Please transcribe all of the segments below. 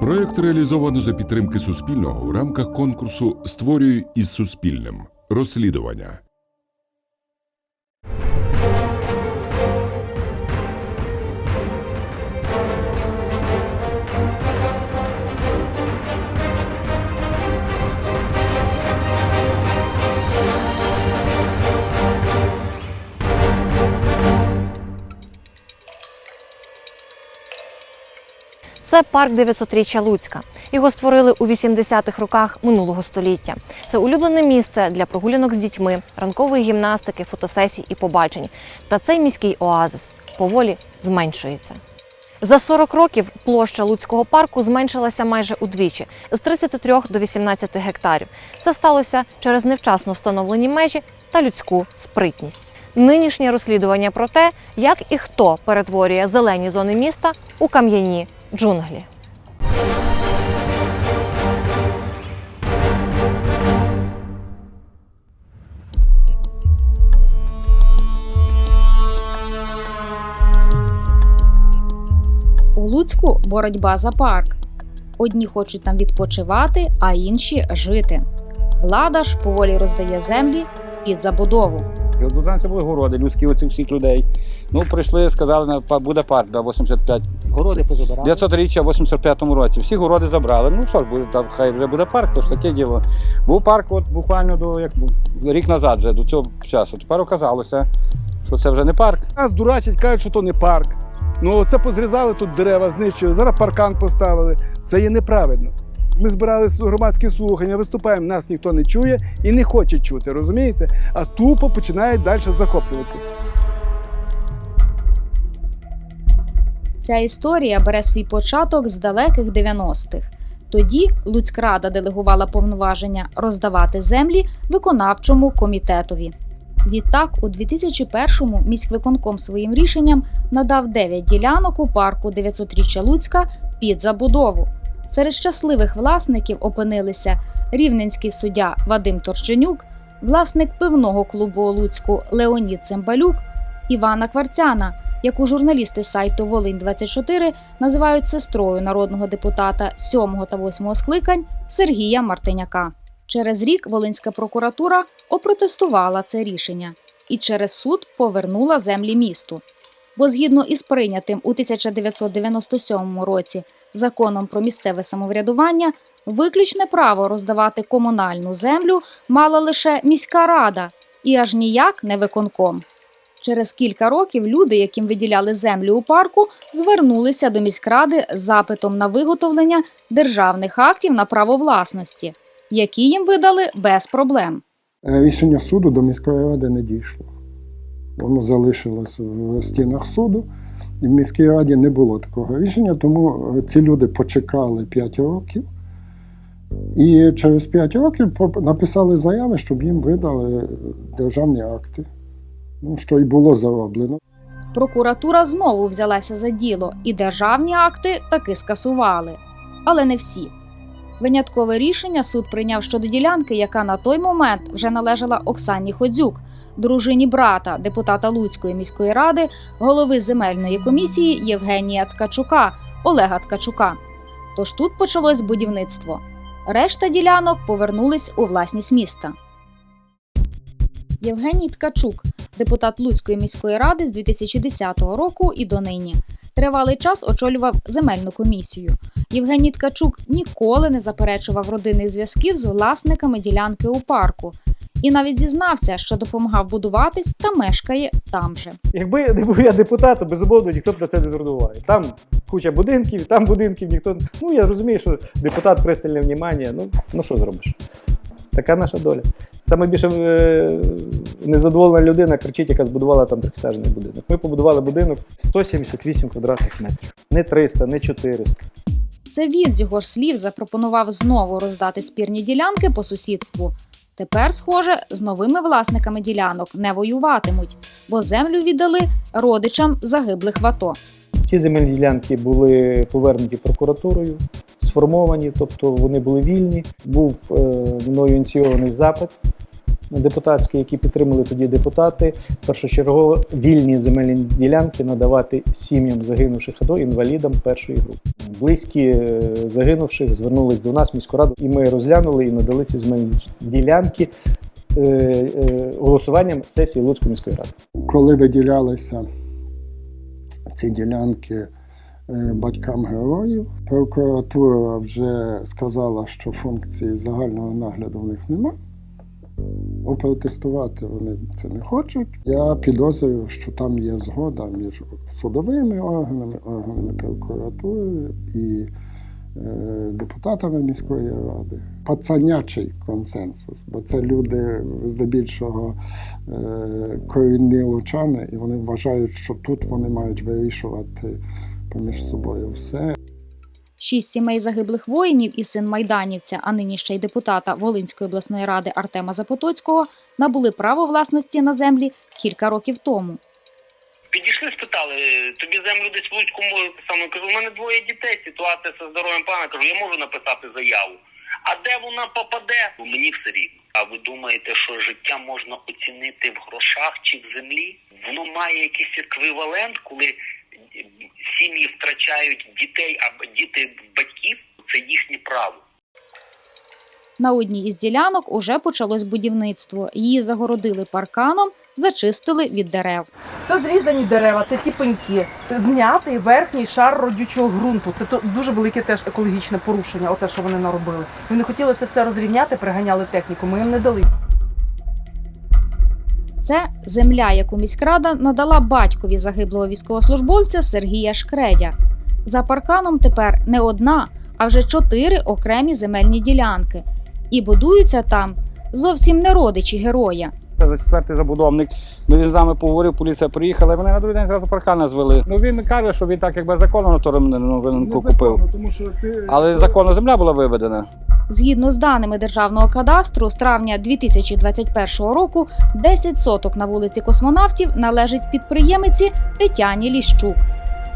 Проект реалізовано за підтримки Суспільного в рамках конкурсу Створюй із Суспільним. Розслідування. Це парк 900-річчя Луцька. Його створили у 80-х роках минулого століття. Це улюблене місце для прогулянок з дітьми, ранкової гімнастики, фотосесій і побачень. Та цей міський оазис поволі зменшується. За 40 років площа Луцького парку зменшилася майже удвічі з 33 до 18 гектарів. Це сталося через невчасно встановлені межі та людську спритність. Нинішнє розслідування про те, як і хто перетворює зелені зони міста у кам'яні джунглі. У Луцьку боротьба за парк. Одні хочуть там відпочивати, а інші жити. Влада ж поволі роздає землі під забудову. І от раніше були городи, людські оцих всіх людей. Ну, прийшли, сказали, буде парк да, 85. Городи позабирали. 900 річчя в 85-му році. Всі городи забрали. Ну що ж, буде, там, хай вже буде парк, то ж таке діло. Був парк от буквально до як, був, рік назад, вже, до цього часу. Тепер оказалося, що це вже не парк. Нас дурачать, кажуть, що то не парк. Ну це позрізали тут дерева, знищили, зараз паркан поставили. Це є неправильно. Ми збирали громадські слухання, виступаємо, нас ніхто не чує і не хоче чути, розумієте? А тупо починають далі захоплювати. Ця історія бере свій початок з далеких 90-х. Тоді Луцькрада делегувала повноваження роздавати землі виконавчому комітетові. Відтак, у 2001-му міськвиконком своїм рішенням надав 9 ділянок у парку 900-річчя Луцька під забудову. Серед щасливих власників опинилися рівненський суддя Вадим Торченюк, власник пивного клубу у Луцьку Леонід Цимбалюк, Івана Кварцяна, яку журналісти сайту Волинь 24 називають сестрою народного депутата 7 та 8 скликань Сергія Мартиняка. Через рік Волинська прокуратура опротестувала це рішення і через суд повернула землі місту. Бо згідно із прийнятим у 1997 році законом про місцеве самоврядування, виключне право роздавати комунальну землю мала лише міська рада і аж ніяк не виконком. Через кілька років люди, яким виділяли землю у парку, звернулися до міськради з запитом на виготовлення державних актів на право власності, які їм видали без проблем. Е, Рішення суду до міської ради не дійшло. Воно залишилось в стінах суду, і в міській раді не було такого рішення, тому е, ці люди почекали 5 років. І через 5 років написали заяви, щоб їм видали державні акти, ну, що й було зароблено. Прокуратура знову взялася за діло, і державні акти таки скасували. Але не всі. Виняткове рішення суд прийняв щодо ділянки, яка на той момент вже належала Оксані Ходзюк, дружині брата, депутата Луцької міської ради, голови земельної комісії Євгенія Ткачука, Олега Ткачука. Тож тут почалось будівництво. Решта ділянок повернулись у власність міста. Євгеній Ткачук, депутат Луцької міської ради з 2010 року і донині. Тривалий час очолював земельну комісію. Євгеній Ткачук ніколи не заперечував родинних зв'язків з власниками ділянки у парку і навіть зізнався, що допомагав будуватись та мешкає там же. Якби не був я депутатом, безумовно, ніхто б на це не звернув уваги. Там куча будинків, там будинків, ніхто. Ну я розумію, що депутат пристальне внимання. Ну, ну що зробиш? Така наша доля. Саме більше е, незадоволена людина кричить, яка збудувала там трьохетажний будинок. Ми побудували будинок 178 квадратних метрів. Не 300, не 400. Це він з його ж слів запропонував знову роздати спірні ділянки по сусідству. Тепер, схоже, з новими власниками ділянок не воюватимуть, бо землю віддали родичам загиблих в АТО. Ті земельні ділянки були повернуті прокуратурою, сформовані, тобто вони були вільні. Був е, мною ініційований запит депутатські, які підтримали тоді депутати, першочергово вільні земельні ділянки надавати сім'ям загинувших або інвалідам першої групи. Близькі е, загинувших звернулись до нас, міську раду, і ми розглянули і надали ці земельні ділянки е, е, голосуванням сесії Луцької міської ради. Коли виділялися ці ділянки батькам героїв, прокуратура вже сказала, що функції загального нагляду в них нема. Опротестувати вони це не хочуть. Я підозрюю, що там є згода між судовими органами, органами прокуратури і е, депутатами міської ради. Пацанячий консенсус, бо це люди здебільшого е, корінні лучани, і вони вважають, що тут вони мають вирішувати поміж собою все. Шість сімей загиблих воїнів і син майданівця, а нині ще й депутата Волинської обласної ради Артема Запотоцького набули право власності на землі кілька років тому. Підійшли, спитали, тобі землю десь в Луцьку може саме кажу, у мене двоє дітей, ситуація зі здоров'ям пана. Кажу, я можу написати заяву. А де вона попаде? Мені все рівно. А ви думаєте, що життя можна оцінити в грошах чи в землі? Воно має якийсь еквівалент, коли сім'ї втрачають дітей, а діти батьків це їхнє право. На одній із ділянок уже почалось будівництво. Її загородили парканом, зачистили від дерев. Це зрізані дерева, це ті пеньки, знятий верхній шар родючого ґрунту. Це то дуже велике теж екологічне порушення, оте, що вони наробили. Вони хотіли це все розрівняти, приганяли техніку. Ми їм не дали. Це земля, яку міськрада надала батькові загиблого військовослужбовця Сергія Шкредя. За парканом тепер не одна, а вже чотири окремі земельні ділянки. І будуються там зовсім не родичі героя. Це за четвертий забудовник. Ну, він з нами поговорив, поліція приїхала, і вони на другий день зразу паркана звели. Ну він каже, що він так якби законно на то ну, він купив. тому що ти Але законно земля була виведена. Згідно з даними державного кадастру, з травня 2021 року 10 соток на вулиці космонавтів належить підприємиці Тетяні Ліщук.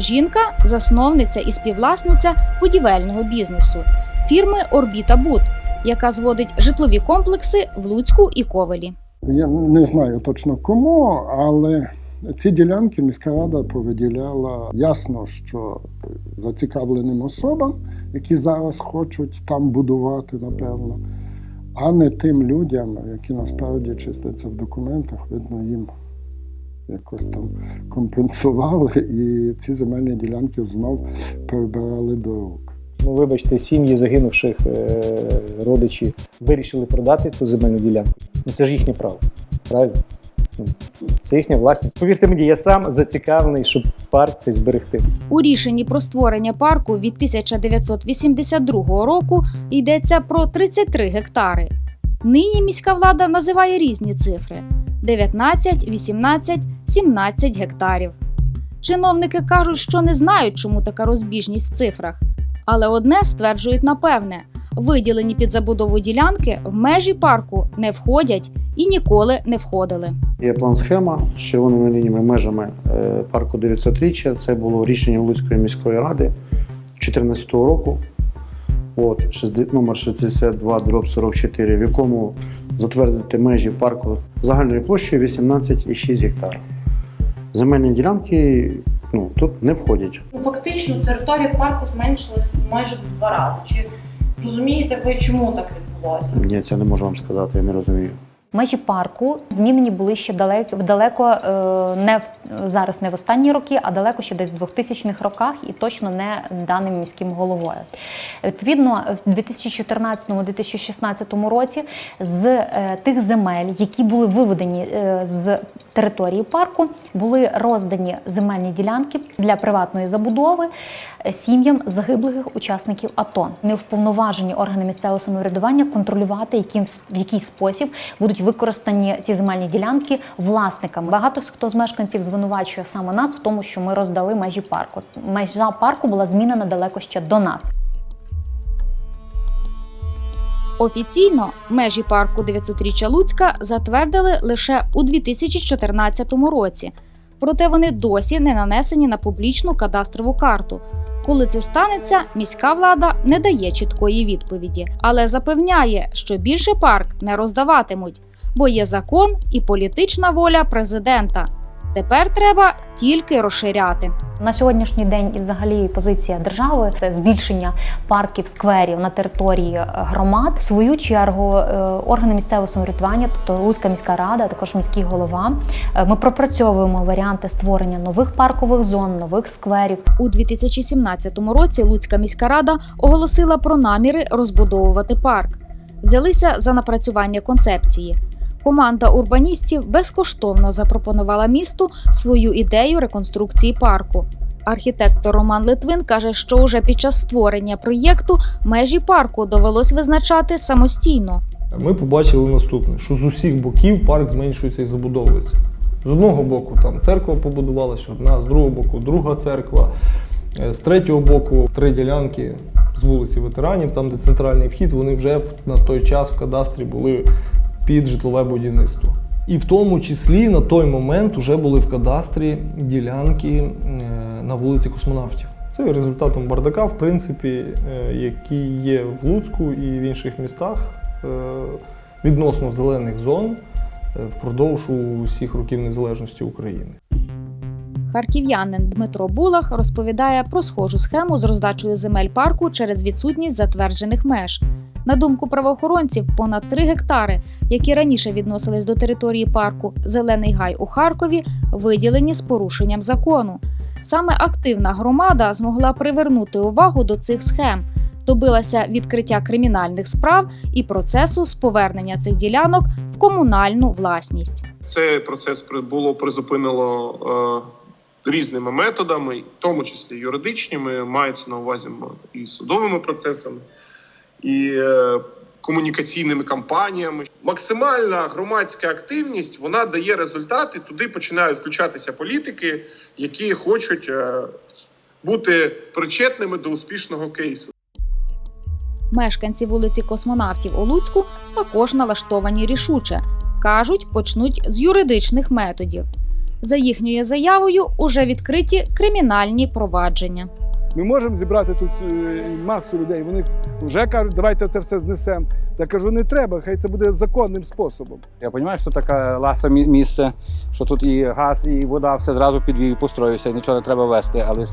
Жінка засновниця і співвласниця будівельного бізнесу фірми Орбіта Буд, яка зводить житлові комплекси в Луцьку і Ковелі. Я не знаю точно кому, але ці ділянки міська рада повиділяла ясно, що зацікавленим особам, які зараз хочуть там будувати, напевно, а не тим людям, які насправді числяться в документах, видно, їм якось там компенсували, і ці земельні ділянки знов перебирали до рук. Ну, вибачте, сім'ї загинувших е, родичі вирішили продати ту земельну ділянку. Ну це ж їхнє право, правильно? Це їхня власність. Повірте мені, я сам зацікавлений, щоб парк цей зберегти. У рішенні про створення парку від 1982 року йдеться про 33 гектари. Нині міська влада називає різні цифри: 19, 18, 17 гектарів. Чиновники кажуть, що не знають, чому така розбіжність в цифрах. Але одне стверджують напевне: виділені під забудову ділянки в межі парку не входять і ніколи не входили. Є план-схема з червоними лініями межами е, парку 900-річчя. Це було рішення Луцької міської ради 2014 року. От, номер 62 дроб 44, в якому затвердити межі парку загальною площею 18,6 гектар. Земельні ділянки ну, тут не входять. Фактично територія парку зменшилась майже в два рази. Чи розумієте ви, чому так відбулося? Ні, це не можу вам сказати, я не розумію. Межі парку змінені були ще далеко, далеко не в зараз, не в останні роки, а далеко ще десь в 2000-х роках, і точно не даним міським головою. Відповідно, в 2014-2016 році з е, тих земель, які були виведені е, з території парку, були роздані земельні ділянки для приватної забудови е, сім'ям загиблих учасників АТО. Не вповноважені органи місцевого самоврядування контролювати, яким в який спосіб будуть використані ці земельні ділянки власниками. Багато хто з мешканців звинувачує саме нас в тому, що ми роздали межі парку. Межа парку була змінена далеко ще до нас. Офіційно межі парку 900-річчя Луцька затвердили лише у 2014 році, проте вони досі не нанесені на публічну кадастрову карту. Коли це станеться, міська влада не дає чіткої відповіді, але запевняє, що більше парк не роздаватимуть. Бо є закон і політична воля президента. Тепер треба тільки розширяти. На сьогоднішній день і взагалі позиція держави це збільшення парків, скверів на території е, громад. В свою чергу е, органи місцевого самоврядування, тобто Луцька міська рада, а також міський голова. е, Ми пропрацьовуємо варіанти створення нових паркових зон, нових скверів. У 2017 році Луцька міська рада оголосила про наміри розбудовувати парк. Взялися за напрацювання концепції. Команда урбаністів безкоштовно запропонувала місту свою ідею реконструкції парку. Архітектор Роман Литвин каже, що уже під час створення проєкту межі парку довелось визначати самостійно. Ми побачили наступне: що з усіх боків парк зменшується і забудовується. З одного боку там церква побудувалася одна, з другого боку друга церква, Е, з третього боку три ділянки з вулиці ветеранів, там де центральний вхід, вони вже на той час в кадастрі були під житлове будівництво. І в тому числі на той момент вже були в кадастрі ділянки е, на вулиці космонавтів. Це є результатом бардака, в принципі, е, який є в Луцьку і в інших містах е, відносно зелених зон впродовж усіх років незалежності України. Харків'янин Дмитро Булах розповідає про схожу схему з роздачею земель парку через відсутність затверджених меж. На думку правоохоронців, понад 3 гектари, які раніше відносились до території парку Зелений гай у Харкові, виділені з порушенням закону. Саме активна громада змогла привернути увагу до цих схем, добилася відкриття кримінальних справ і процесу з повернення цих ділянок в комунальну власність. Цей процес було призупинено е, різними методами, в тому числі юридичними, мається на увазі і судовими процесами, і е, комунікаційними кампаніями. Максимальна громадська активність вона дає результати. Туди починають включатися політики, які хочуть е, бути причетними до успішного кейсу. Мешканці вулиці Космонавтів у Луцьку також налаштовані рішуче. Кажуть, почнуть з юридичних методів. За їхньою заявою уже відкриті кримінальні провадження. Ми можемо зібрати тут е, масу людей. Вони вже кажуть, давайте це все знесемо. Я кажу, не треба, хай це буде законним способом. Я розумію, що таке ласа місце, що тут і газ, і вода, все зразу підвів, построївся, нічого не треба вести, але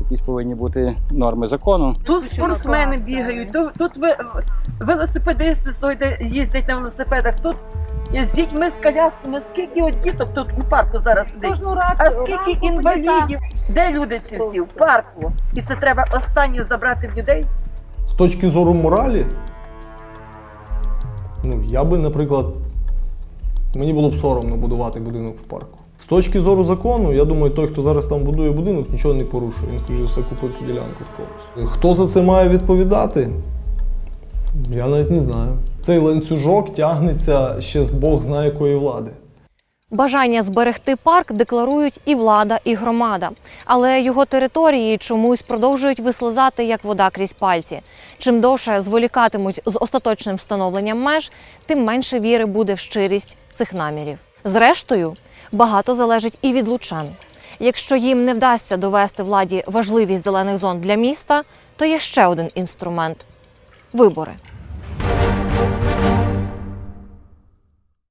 якісь повинні бути норми закону. Тут спортсмени бігають, тут, тут велосипедисти їздять на велосипедах, тут з дітьми, з колясками, скільки от діток тут у парку зараз сидить, а скільки інвалідів, де люди ці всі? В парку. І це треба останнє забрати в людей. З точки зору моралі, ну, я би, наприклад, мені було б соромно будувати будинок в парку. З точки зору закону, я думаю, той, хто зараз там будує будинок, нічого не порушує. Він, скоріше все, купив цю ділянку в когось. Хто за це має відповідати? Я навіть не знаю. Цей ланцюжок тягнеться ще з Бог знає якої влади. Бажання зберегти парк декларують і влада, і громада, але його території чомусь продовжують вислизати як вода крізь пальці. Чим довше зволікатимуть з остаточним встановленням меж, тим менше віри буде в щирість цих намірів. Зрештою, багато залежить і від лучан. Якщо їм не вдасться довести владі важливість зелених зон для міста, то є ще один інструмент вибори.